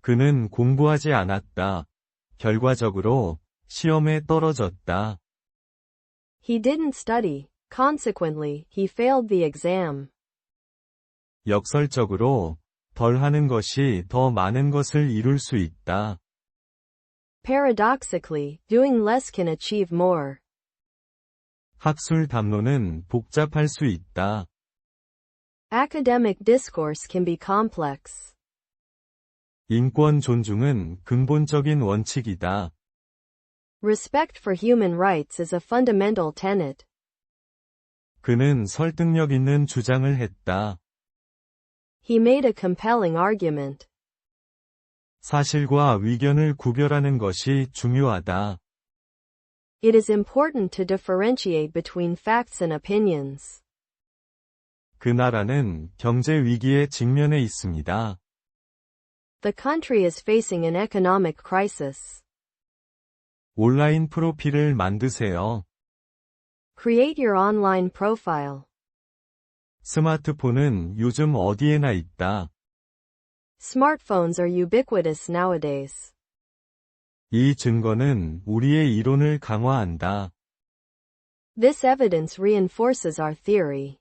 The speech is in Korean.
그는 공부하지 않았다. 결과적으로 시험에 떨어졌다. He didn't study. Consequently, he failed the exam. 역설적으로 덜 하는 것이 더 많은 것을 이룰 수 있다. Paradoxically, doing less can achieve more. 학술 담론은 복잡할 수 있다. Academic discourse can be complex. 인권 존중은 근본적인 원칙이다. Respect for human rights is a fundamental tenet. 그는 설득력 있는 주장을 했다. He made a compelling argument. 사실과 의견을 구별하는 것이 중요하다. It is important to differentiate between facts and opinions. 그 나라는 경제 위기에 직면해 있습니다. The country is facing an economic crisis. 온라인 프로필을 만드세요. Create your online profile. 스마트폰은 요즘 어디에나 있다. Smartphones are ubiquitous nowadays. 이 증거는 우리의 이론을 강화한다. This evidence reinforces our theory.